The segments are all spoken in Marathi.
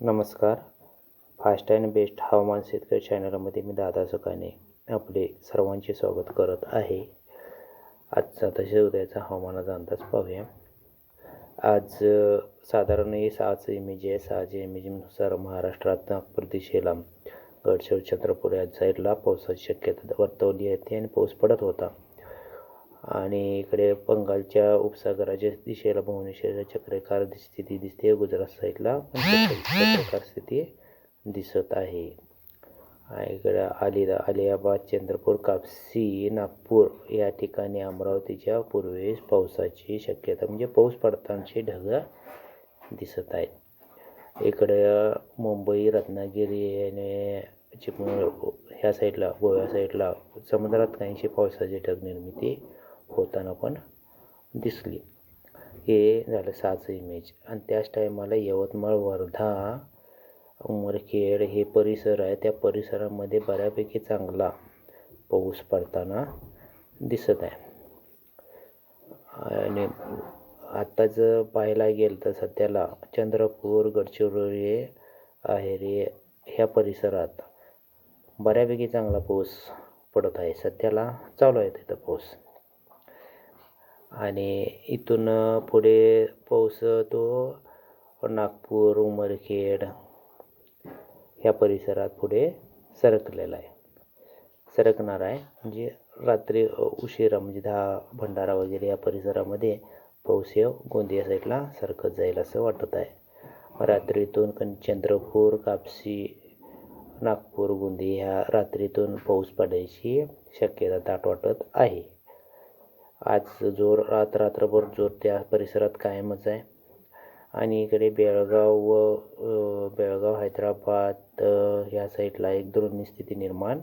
नमस्कार. फास्ट अँड बेस्ट हवामान शेतकरी चॅनलमध्ये मी दादा सुकाने आपले सर्वांचे स्वागत करत आहे. आजचा तसे उद्याचा हवामानाचा अंदाज पाहूया. आज साधारण हे इमेज आहे. सहाच्या इमेजनुसार महाराष्ट्रात नागपूर दिशेला गडचिरोली चंद्रपूर या साईडला पावसाची शक्यता वर्तवली आहे. आणि पाऊस पडत होता. आणि इकडे बंगालच्या उपसागराच्या दिशेला भुवनेश्वर चक्राकार स्थिती दिसते गुजरात साईडला चक्राकार स्थिती दिसत आहे. इकडे अलिदा अलियाबाद चंद्रपूर कापसी नागपूर या ठिकाणी अमरावतीच्या पूर्वेस पावसाची शक्यता म्हणजे पाऊस पडतानाचे ढग दिसत आहेत. इकडे मुंबई रत्नागिरी आणि चिपळूण ह्या साईडला गोव्या साईडला समुद्रात काहीशी पावसाची ढग निर्मिती होताना पण दिसली. हे झालं सहाचं इमेज आणि त्याच टायमाला यवतमाळ वर्धा उमरखेड हे परिसर आहे. त्या परिसरामध्ये बऱ्यापैकी चांगला पाऊस पडताना दिसत आहे. आणि आत्ताच पाहायला गेलं तर सध्याला चंद्रपूर गडचिरोली आहेरे ह्या परिसरात बऱ्यापैकी चांगला पाऊस पडत आहे. सध्याला चालू आहे तिथं पाऊस. आणि इथून पुढे पाऊस तो नागपूर उमरखेड. ह्या परिसरात पुढे सरकलेला आहे. सरकणार आहे म्हणजे रात्री उशिरा म्हणजे दहा भंडारा वगैरे या परिसरामध्ये पाऊस हे गोंदिया साईडला सरकत जाईल असं वाटत आहे. रात्रीतून कण चंद्रपूर कापसी नागपूर गोंदिया ह्या रात्रीतून पाऊस पडायची शक्यता दाट वाटत आहे. आज जोर रात रात्रभर जोर त्या परिसरात कायमच आहे. आणि इकडे बेळगाव व बेळगाव हैदराबाद ह्या साईडला एक दुर्नी स्थिती निर्माण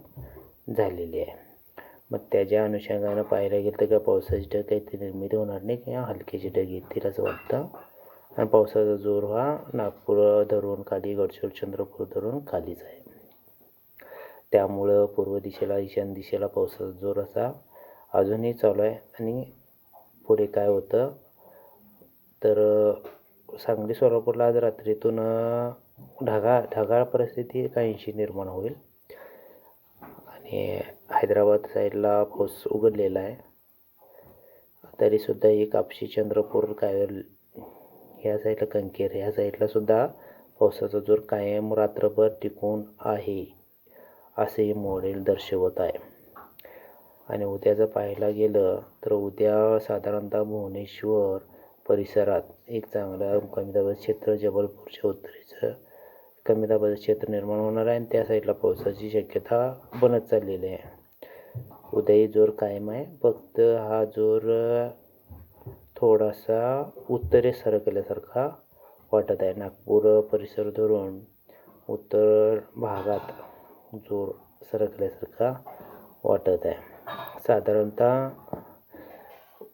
झालेली आहे. मग त्याच्या अनुषंगानं पाहायला गेलं तर का पावसाची ढग काही ती निर्मिती होणार नाही किंवा हलक्याची ढग येतील असं वाटतं. आणि पावसाचा जोर हा नागपूर धरून खाली गडचिरोली चंद्रपूर धरून खालीच आहे. त्यामुळं पूर्व दिशेला ईशान दिशेला पावसाचा जोर असा अजूनही चालू आहे. आणि पुढे काय होतं? तर सांगली सोलापूरला आज रात्रीतून ढगाळ ढगाळ परिस्थिती काहीशी निर्माण होईल. आणि हैदराबाद साईडला पाऊस उघडलेला आहे. तरीसुद्धा ही कापशी चंद्रपूर काय ह्या साईडला कंकेर ह्या साईडलासुद्धा पावसाचा जोर कायम रात्रभर टिकून आहे असेही मॉडेल दर्शवत आहे. आणि उद्याचं पाहायला गेलं तर उद्या साधारणतः भुवनेश्वर परिसरात एक चांगला कमी दाबाचं क्षेत्र जबलपूरच्या उत्तरेचं कमी दाबाचं क्षेत्र निर्माण होणार आहे आणि त्या साईडला पावसाची शक्यता बनत चाललेली आहे. उद्याही जोर कायम आहे. फक्त हा जोर थोडासा उत्तरेस सरकल्यासारखा वाटत आहे. नागपूर परिसर धरून उत्तर भागात जोर सरकल्यासारखा वाटत आहे. साधारणतः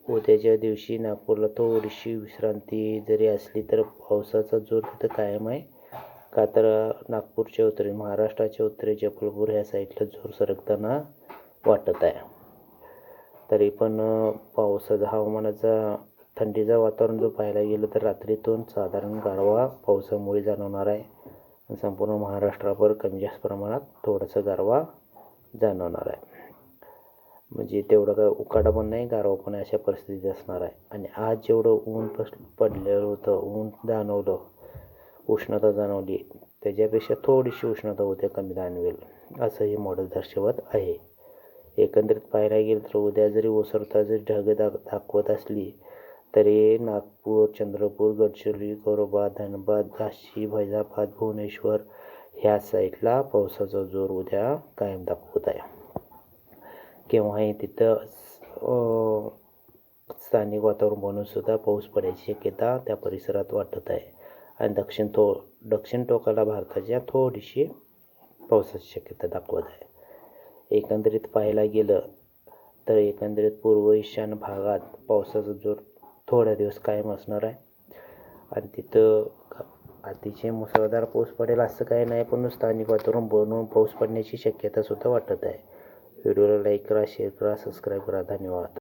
उद्याच्या दिवशी नागपूरला थोडीशी विश्रांती जरी असली तर पावसाचा जोर तिथं कायम आहे. का तर नागपूरच्या उत्तरे महाराष्ट्राच्या उत्तरे जबलपूर ह्या साईडला जोर सरकताना वाटत आहे. तरी पण पावसाचा हवामानाचा थंडीचा वातावरण जो पाहायला गेलं तर रात्रीतून साधारण गारवा पावसामुळे जाणवणार आहे. संपूर्ण महाराष्ट्रावर कमी जास्त प्रमाणात थोडासा गारवा जाणवणार आहे. म्हणजे तेवढं काय उकाडा पण नाही गारवा पण अशा परिस्थितीत असणार आहे. आणि आज जेवढं ऊन पस पडलेलं होतं ऊन जाणवलं उष्णता जाणवली त्याच्यापेक्षा थोडीशी उष्णता उद्या कमी जाणवेल असं हे मॉडेल दर्शवत आहे. एकंदरीत पाहायला गेलं तर उद्या जरी ओसरता जरी ढग दाख दाखवत असली तरी नागपूर चंद्रपूर गडचिरोली गौरवाबाद धनबाद झाशी फैजाबाद भुवनेश्वर ह्या साईडला पावसाचा जोर उद्या कायम दाखवत आहे. केव्हाही तिथं स्थानिक वातावरण बनूनसुद्धा पाऊस पडायची शक्यता त्या परिसरात वाटत आहे. आणि दक्षिण तो दक्षिण टोकाला भारताच्या थोडीशी पावसाची शक्यता दाखवत आहे. एकंदरीत पाहायला गेलं तर एकंदरीत पूर्व ईशान्य भागात पावसाचा जोर थोड्या दिवस कायम असणार आहे. आणि तिथं अतिशय मुसळधार पाऊस पडेल असं काही नाही पण स्थानिक वातावरण बनवून पाऊस पडण्याची शक्यतासुद्धा वाटत आहे. व्हिडिओला लाईक करा शेअर करा सबस्क्राईब करा. धन्यवाद.